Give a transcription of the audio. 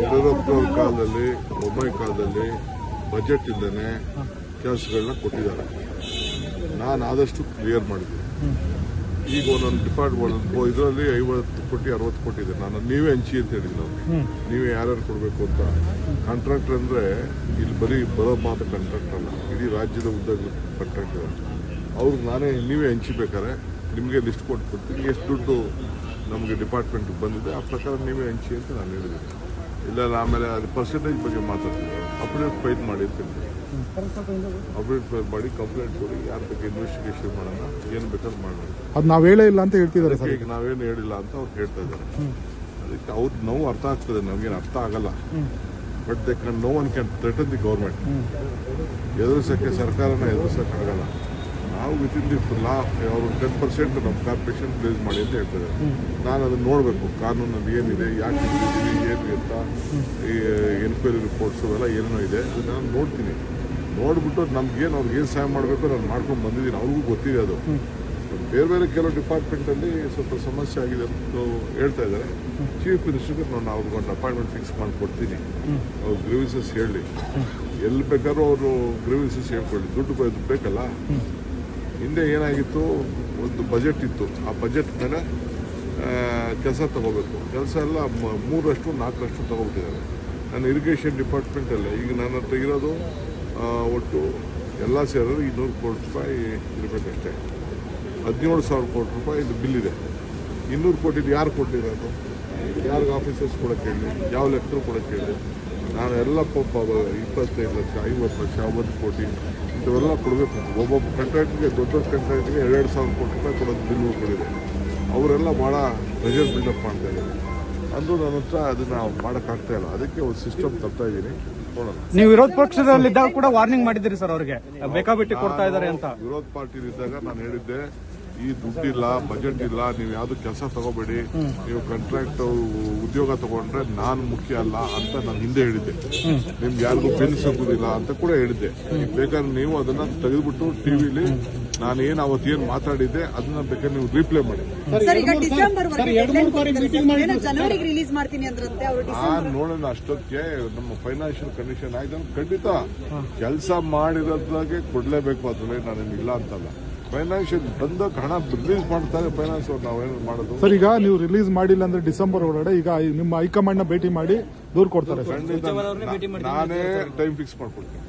ಯಡಿಯೂರಪ್ಪನವ್ರ ಕಾಲದಲ್ಲಿ ಬೊಮ್ಮಾಯಿ ಕಾಲದಲ್ಲಿ ಬಜೆಟ್ ಇಲ್ಲದೆ ಕೆಲಸಗಳನ್ನ ಕೊಟ್ಟಿದ್ದಾರೆ. ನಾನು ಆದಷ್ಟು ಕ್ಲಿಯರ್ ಮಾಡಿದ್ದೀನಿ. ಈಗ ಒಂದೊಂದು ಡಿಪಾರ್ಟ್ಮೆಂಟ್ ಇದರಲ್ಲಿ ಐವತ್ತು ಕೋಟಿ ಅರವತ್ತು ಕೋಟಿ ಇದೆ. ನಾನು ನೀವೇ ಹಂಚಿ ಅಂತ ಹೇಳಿದ್ದೀನಿ ನಾವು ನೀವೇ ಯಾರ್ಯಾರು ಕೊಡಬೇಕು ಅಂತ. ಕಾಂಟ್ರಾಕ್ಟರ್ ಅಂದರೆ ಇಲ್ಲಿ ಬರೀ ಬರೋ ಮಾತ್ರ ಕಾಂಟ್ರಾಕ್ಟರ್ ಅಲ್ಲ. ಇಡೀ ರಾಜ್ಯದ ಉದ್ಯೋಗ ಕಾಂಟ್ರಾಕ್ಟರ್ ಅವ್ರಿಗೆ ನಾನೇ ನೀವೇ ಹಂಚಿಬೇಕಾರೆ ನಿಮಗೆ ಲಿಸ್ಟ್ ಕೊಟ್ಬಿಡ್ತೀನಿ ಎಷ್ಟು ದುಡ್ಡು ನಮಗೆ ಡಿಪಾರ್ಟ್ಮೆಂಟ್ ಬಂದಿದೆ ಆ ಪ್ರಕಾರ ನೀವೇ ಹಂಚಿ ಅಂತ ನಾನು ಹೇಳಿದ್ದೀನಿ. ಇಲ್ಲ ಆಮೇಲೆ ಅದು ಪರ್ಸೆಂಟೇಜ್ ಬಗ್ಗೆ ಮಾತಾಡ್ತೀನಿ. ಅಪ್ಡೇಟ್ ಫೈಲ್ ಮಾಡಿರ್ತೀನಿ ಅಪ್ಡೇಟ್ ಫೈಲ್ ಮಾಡಿ ಕಂಪ್ಲೇಂಟ್ ಕೊಡಿ. ಯಾರ ಬಗ್ಗೆ ಇನ್ವೆಸ್ಟಿಗೇಷನ್ ಮಾಡೋಣ? ಏನು ಬೇಕಾದ್ರೂ ಮಾಡೋಣ. ಅದು ನಾವು ಹೇಳೇ ಇಲ್ಲ ಅಂತ ಹೇಳ್ತಿದ್ದಾರೆ ಸರ್. ಈಗ ನಾವೇನು ಹೇಳಿಲ್ಲ ಅಂತ ಅವ್ರು ಹೇಳ್ತಾ ಇದ್ದಾರೆ. ಅದಕ್ಕೆ ಅವ್ರ ನೋವು ಅರ್ಥ ಆಗ್ತದೆ ನಮಗೇನು ಅರ್ಥ ಆಗಲ್ಲ. But they can no one can threaten the government ಎದುರಿಸೋಕ್ಕೆ ಸರ್ಕಾರನ ಎದುರಿಸೋಕ್ಕಾಗಲ್ಲ ನಾವು ವಿತ್ ಇನ್ ದಿ ಲಾ ಅವರು ಟೆನ್ ಪರ್ಸೆಂಟ್ ನಮ್ಮ ಕಾರ್ಪೊರೇಷನ್ ಪ್ಲೇಸ್ ಮಾಡಿ ಅಂತ ಹೇಳ್ತಾರೆ ನಾನು ಅದನ್ನ ನೋಡಬೇಕು. ಕಾನೂನಲ್ಲಿ ಏನಿದೆ ಯಾಕೆ ಏನು ಅಂತ ಎನ್ಕ್ವೈರಿ ರಿಪೋರ್ಟ್ಸ್ ಅವೆಲ್ಲ ಏನೇನೋ ಇದೆ ಅದನ್ನ ನಾನು ನೋಡ್ತೀನಿ. ನೋಡ್ಬಿಟ್ಟು ನಮ್ಗೇನು ಅವ್ರಿಗೆ ಏನು ಸಹಾಯ ಮಾಡಬೇಕು ನಾನು ಮಾಡ್ಕೊಂಡು ಬಂದಿದ್ದೀನಿ. ಅವ್ರಿಗೂ ಗೊತ್ತಿದೆ ಅದು. ಬೇರೆ ಬೇರೆ ಕೆಲವು ಡಿಪಾರ್ಟ್ಮೆಂಟಲ್ಲಿ ಸ್ವಲ್ಪ ಸಮಸ್ಯೆ ಆಗಿದೆ ಅಂತ ಹೇಳ್ತಾ ಇದ್ದಾರೆ. ಚೀಫ್ ಮಿನಿಸ್ಟರ್ಗೆ ನಾನು ಅವ್ರಿಗೊಂದು ಅಪಾಯಿಂಟ್ಮೆಂಟ್ ಫಿಕ್ಸ್ ಮಾಡಿಕೊಡ್ತೀನಿ. ಅವ್ರ ಗ್ರೀವಿಸಸ್ ಹೇಳಿ. ಎಲ್ಲಿ ಬೇಕಾದ್ರೂ ಅವರು ಗ್ರೀವಿಸಸ್ ಹೇಳ್ಕೊಳ್ಳಿ. ದುಡ್ಡು ಬ- ಬೇಕಲ್ಲ? ಹಿಂದೆ ಏನಾಗಿತ್ತು? ಒಂದು ಬಜೆಟ್ ಇತ್ತು. ಆ ಬಜೆಟ್ ಮೇಲೆ ಕೆಲಸ ತಗೋಬೇಕು. ಕೆಲಸ ಎಲ್ಲ ಮೂರರಷ್ಟು ನಾಲ್ಕರಷ್ಟು ತಗೋಬಿಟ್ಟಿದ್ದಾರೆ. ನಾನು ಇರಿಗೇಷನ್ ಡಿಪಾರ್ಟ್ಮೆಂಟಲ್ಲೇ ಈಗ ನನ್ನ ಹತ್ರ ಇರೋದು ಒಟ್ಟು ಎಲ್ಲ ಸೇರೋರು ಇನ್ನೂರು ಕೋಟಿ ರೂಪಾಯಿ ಇರಬೇಕಷ್ಟೇ ಹದಿನೇಳು ಸಾವಿರ ಕೋಟಿ ರೂಪಾಯಿ ಇದು ಬಿಲ್ ಇದೆ. ಇನ್ನೂರು ಕೋಟಿ ಯಾರು ಕೊಟ್ಟಿರೋದು? ಯಾರಿಗೆ ಆಫೀಸರ್ಸ್ ಕೊಡಕ್ಕೆ ಹೇಳಿ ಯಾವ ಲೆಕ್ಕರು ಕೊಡಕ್ಕೆ ಹೇಳಿ ನಾನು ಎಲ್ಲ ಪಾಪ ಇಪ್ಪತ್ತೈದು ಲಕ್ಷ, ಐವತ್ತು ಲಕ್ಷ, ಒಂಬತ್ತು ಕೋಟಿ ಇಂಥವೆಲ್ಲ ಕೊಡಬೇಕು. ಒಬ್ಬೊಬ್ಬ ಕಂಟ್ರಾಕ್ಟ್ಗೆ ದೊಡ್ಡ ದೊಡ್ಡ ಕಂಟ್ರಾಕ್ಟ್ಗೆ ಎರಡೆರಡು ಸಾವಿರ ಕೋಟಿ ರೂಪಾಯಿ ಕೊಡೋದು ಬಿಲ್ಗಳಿದೆ ಅವರೆಲ್ಲ ಭಾಳ ಪ್ರೆಷರ್ ಬಿಲ್ಡಪ್ ಮಾಡ್ತಾ ಇದ್ದಾರೆ. ಅಂದರೂ ನನ್ನ ಹತ್ರ ಅದನ್ನ ಮಾಡೋಕ್ಕಾಗ್ತಾ ಇಲ್ಲ. ಅದಕ್ಕೆ ಒಂದು ಸಿಸ್ಟಮ್ ತರ್ತಾ ಇದ್ದೀನಿ. ನೋಡೋಣ. ನೀವು ವಿರೋಧ ಪಕ್ಷದಲ್ಲಿದ್ದಾಗ ಕೂಡ ವಾರ್ನಿಂಗ್ ಮಾಡಿದಿರಿ ಸರ್ ಅವ್ರಿಗೆ. ಬೇಕಾಬಿಟ್ಟಿ ಕೊಡ್ತಾ ಇದಾರೆ ಅಂತ. ವಿರೋಧ ಪಾರ್ಟಿ ಇದ್ದಾಗ ನಾನು ಹೇಳಿದ್ದೆ ಈ ದುಡ್ಡಿಲ್ಲ ಬಜೆಟ್ ಇಲ್ಲ ನೀವು ಯಾವುದು ಕೆಲಸ ತಗೋಬೇಡಿ ನೀವು ಕಾಂಟ್ರಾಕ್ಟ್ ಉದ್ಯೋಗ ತಗೊಂಡ್ರೆ ನಾನು ಮುಖ್ಯ ಅಲ್ಲ ಅಂತ ನಾನು ಹಿಂದೆ ಹೇಳಿದ್ದೆ. ನಿಮ್ಗೆ ಯಾರಿಗೂ ಬೆನ್ ಸಿಗುದಿಲ್ಲ ಅಂತ ಕೂಡ ಹೇಳಿದ್ದೆ. ಬೇಕಾದ್ರೆ ನೀವು ಅದನ್ನ ತೆಗೆದ್ಬಿಟ್ಟು ಟಿವಿಲಿ ನಾನು ಏನ್ ಏನು ಮಾತಾಡಿದ್ದೆ ಅದನ್ನ ಬೇಕಾದ್ರೆ ನೀವು ರಿಪ್ಲೈ ಮಾಡಿ. ಸರ್ ಈಗ ಡಿಸೆಂಬರ್ ವರೆಗೆ ಜನವರಿಗೆ ರಿಲೀಸ್ ಮಾಡ್ತೀನಿ ಅಂದ್ರಂತೆ ಅವರು ನೋಡೋಣ ಅಷ್ಟೊತ್ತಿಗೆ ನಮ್ಮ ಫೈನಾನ್ಷಿಯಲ್ ಕಂಡೀಷನ್ ಆಯ್ತು ಖಂಡಿತ ಕೆಲಸ ಮಾಡಿರೋದಾಗೆ ಕೊಡ್ಲೇಬೇಕು ಅದ್ರಲ್ಲಿ ನಾನು ಇಲ್ಲ ಅಂತಲ್ಲ. ಫೈನಾನ್ಷಿಯಲ್ ಬಂದಾಗ ಹಣ ರಿಲೀಸ್ ಮಾಡ್ತಾರೆ ಫೈನಾನ್ಸ್ ಅವ್ರು ನಾವೇನು ಮಾಡೋದು? ಸರ್ ಈಗ ನೀವು ರಿಲೀಸ್ ಮಾಡಿಲ್ಲ ಅಂದ್ರೆ ಡಿಸೆಂಬರ್ ಒಳಗಡೆ ಈಗ ನಿಮ್ಮ ಹೈಕಮಾಂಡ್ನ ಭೇಟಿ ಮಾಡಿ ದೂರ್ ಕೊಡ್ತಾರೆ ನಾನೇ ಟೈಮ್ ಫಿಕ್ಸ್ ಮಾಡ್ಕೊಡ್ತೀನಿ